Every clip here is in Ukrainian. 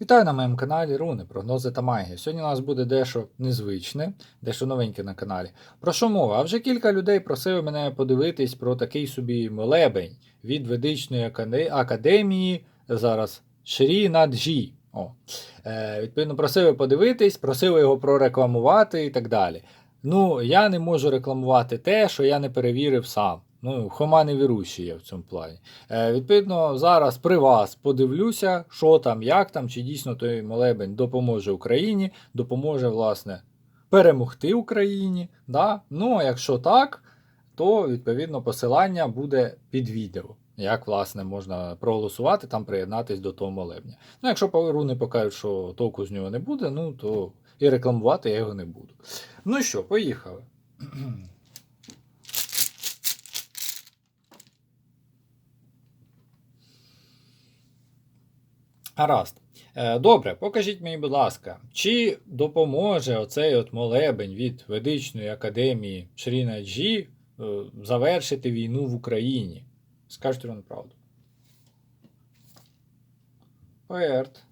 Вітаю на моєму каналі Руни, прогнози та магія. Сьогодні у нас буде дещо незвичне, дещо новеньке на каналі. Про що мова? А вже кілька людей просили мене подивитись про такий собі молебень від ведичної академії зараз Шрі Наджі. О. Е, відповідно, просили подивитись, просили його прорекламувати і так далі. Ну, я не можу рекламувати те, що я не перевірив сам. Ну, хома не вірущий я в цьому плані. Е, відповідно, зараз при вас подивлюся, що там, як там, чи дійсно той молебень допоможе Україні, допоможе, власне, перемогти Україні. Да? Ну, а якщо так, то відповідно посилання буде під відео. Як, власне, можна проголосувати, там приєднатись до того молебня. Ну, якщо руни покажуть, що толку з нього не буде, ну то і рекламувати я його не буду. Ну що, поїхали. Гаразд. Е, Добре, покажіть мені, будь ласка, чи допоможе оцей от молебень від Ведичної академії Шріна Джі е, завершити війну в Україні? Скажіть вам правду. Поерт.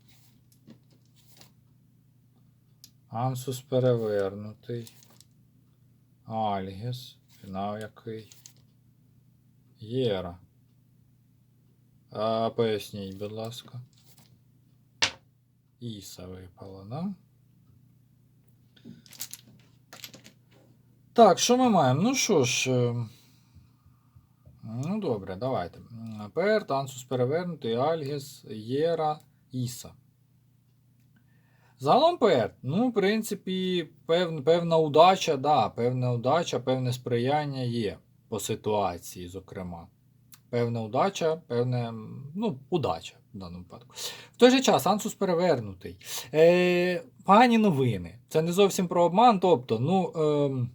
Ансус перевернутий. Альгіс. Фінал який. Єра. А, поясніть, будь ласка. Іса випала, да? Так, що ми маємо? Ну що ж. е, Ну, добре, давайте. Пер, Тансус перевернутий, Альгіс, Єра, Іса. Загалом Пер, ну, в принципі, пев, певна удача, да, певна удача, певне сприяння є по ситуації, зокрема. Певна удача, певне, м, ну, удача в даному випадку. В той же час Ансус перевернутий. Е, погані новини. Це не зовсім про обман. Тобто, ну, ем,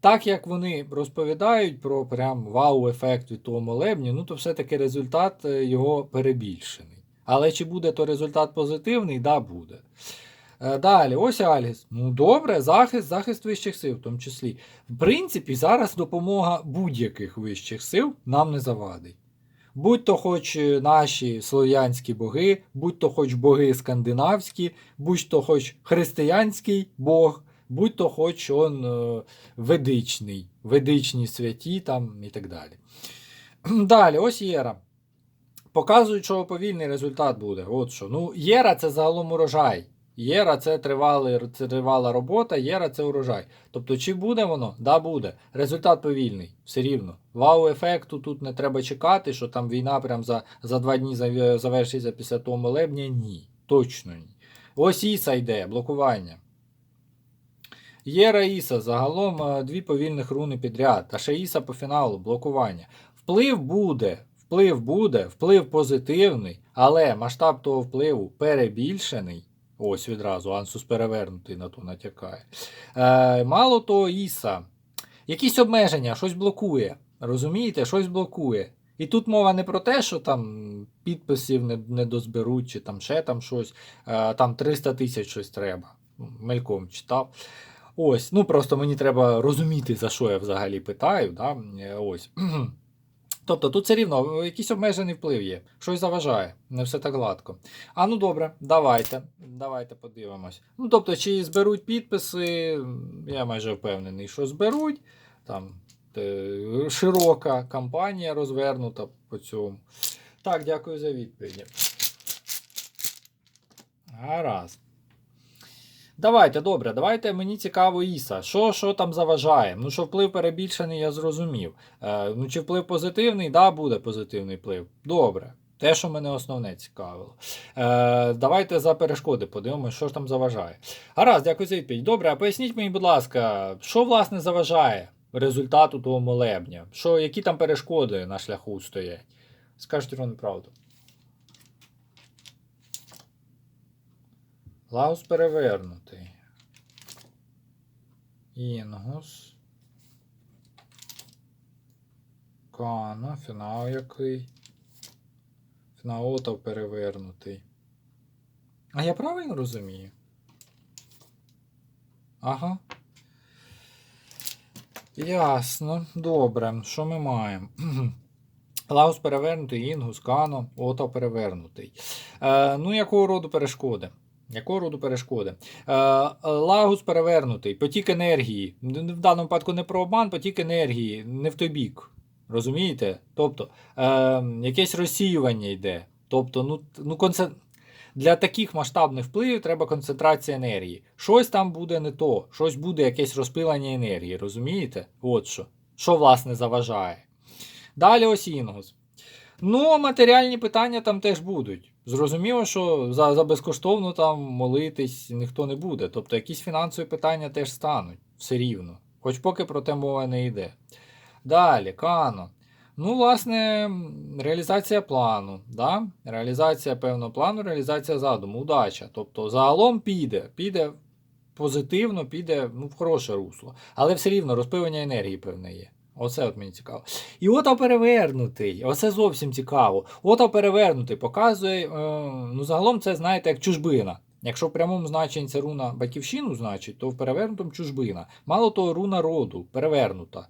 так як вони розповідають про прям вау-ефект від того молебні, ну то все-таки результат е, його перебільшений. Але чи буде то результат позитивний? Да, буде. Е, Далі, ось Альгіс. Ну добре, захист, захист вищих сил, в тому числі. В принципі, зараз допомога будь-яких вищих сил нам не завадить. Будь то хоч е, наші слов'янські боги, будь то хоч боги скандинавські, будь то хоч християнський бог, будь то хоч он е, ведичний, ведичні святі там і так далі. Далі, ось Єра. Показують, що повільний результат буде. От що. Ну, Єра це загалом урожай. Єра це, тривала робота, Єра це урожай. Тобто, чи буде воно? Да, буде. Результат повільний, все рівно. Вау-ефекту тут не треба чекати, що там війна прям за, за два дні завершиться після того молебня. Ні. Точно ні. Ось Іса йде, блокування. Єра Іса, загалом е, дві повільних руни підряд, а ще Іса по фіналу, блокування. Вплив буде, вплив буде, вплив позитивний, але масштаб того впливу перебільшений. Ось відразу, Ансус перевернутий на то натякає. Е, мало того, Іса. Якісь обмеження, щось блокує. Розумієте, щось блокує. І тут мова не про те, що там підписів не, не дозберуть, чи там ще там щось, е, там 300 тисяч щось треба. Мельком читав. Ось, ну просто мені треба розуміти, за що я взагалі питаю. Да? Е, Ось. Тобто тут все рівно якийсь обмежений вплив є, щось заважає, не все так гладко. А ну добре, давайте. Давайте подивимось. Ну, тобто, чи зберуть підписи, я майже впевнений, що зберуть. Там е, широка кампанія розвернута по цьому. Так, дякую за відповіді. Гаразд. Давайте, добре, давайте мені цікаво Іса. Що що там заважає? Ну, що вплив перебільшений, я зрозумів. Е, ну, чи вплив позитивний? Да, буде позитивний вплив. Добре. Те, що мене основне цікавило. Е, давайте за перешкоди подивимося, що ж там заважає. Гаразд, дякую за відповідь. Добре, а поясніть мені, будь ласка, що власне заважає результату того молебня? Що, які там перешкоди на шляху стоять? Скажіть вам правду. Лаус перевернутий. Інгус. Кано, фінал який. Фінал Отов перевернутий. А я правильно розумію? Ага. Ясно. Добре. Що ми маємо? Лаус перевернутий, Інгус, Кано, Ото перевернутий. Е, ну, якого роду перешкоди? Якого роду перешкоди? Е, е, лагус перевернутий, потік енергії. В даному випадку не про обман, потік енергії, не в той бік. Розумієте? Тобто, е, якесь розсіювання йде. Тобто, ну, ну конце... для таких масштабних впливів треба концентрація енергії. Щось там буде не то, щось буде якесь розпилення енергії, розумієте? От що. Що, власне, заважає. Далі ось інгус. Ну, матеріальні питання там теж будуть. Зрозуміло, що за, за безкоштовно там молитись ніхто не буде. Тобто якісь фінансові питання теж стануть все рівно. Хоч поки про те мова не йде. Далі, канон. Ну, власне, реалізація плану. Да? Реалізація певного плану, реалізація задуму, удача. Тобто, загалом піде, піде позитивно, піде ну, в хороше русло. Але все рівно розпилення енергії певне є. Оце от мені цікаво. І ота перевернутий. Оце зовсім цікаво. Ота перевернутий показує. Е, ну, загалом це, знаєте, як чужбина. Якщо в прямому значенні це руна батьківщину значить, то в перевернутому чужбина. Мало того, руна роду перевернута.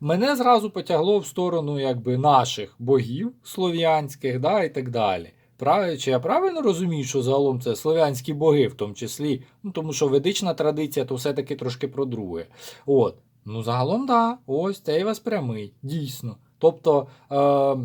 Мене зразу потягло в сторону якби, наших богів слов'янських да, і так далі. Прав... Чи я правильно розумію, що загалом це слов'янські боги, в тому числі, ну, тому що ведична традиція то все-таки трошки про друге. От. Ну, загалом, да, ось цей вас прямий, дійсно. Тобто, е,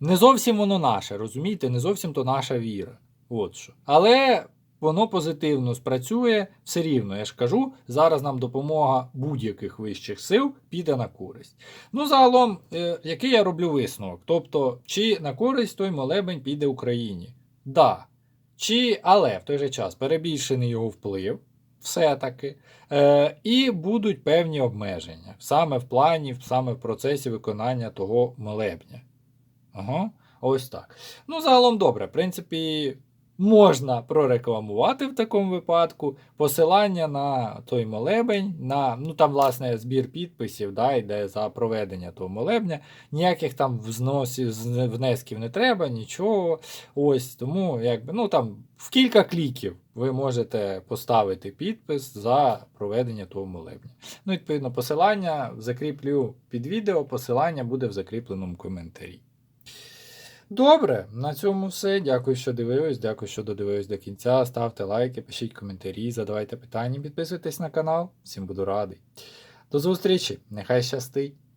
не зовсім воно наше, розумієте, не зовсім то наша віра. От що. Але воно позитивно спрацює все рівно. Я ж кажу, зараз нам допомога будь-яких вищих сил піде на користь. Ну, загалом, е, який я роблю висновок? Тобто, чи на користь той молебень піде Україні? Да. Чи, але в той же час перебільшений його вплив, все-таки. Е, і будуть певні обмеження саме в плані, саме в процесі виконання того молебня. Ага, ось так. Ну, загалом добре. В принципі, можна прорекламувати в такому випадку посилання на той молебень, на, ну там, власне, збір підписів, да, йде за проведення того молебня. Ніяких там взносів, внесків не треба, нічого. Ось тому, якби, ну там в кілька кліків ви можете поставити підпис за проведення того молебня. Ну, відповідно, посилання закріплю під відео, посилання буде в закріпленому коментарі. Добре, на цьому все. Дякую, що дивились. Дякую, що додивились до кінця. Ставте лайки, пишіть коментарі, задавайте питання, підписуйтесь на канал. Всім буду радий. До зустрічі! Нехай щастить!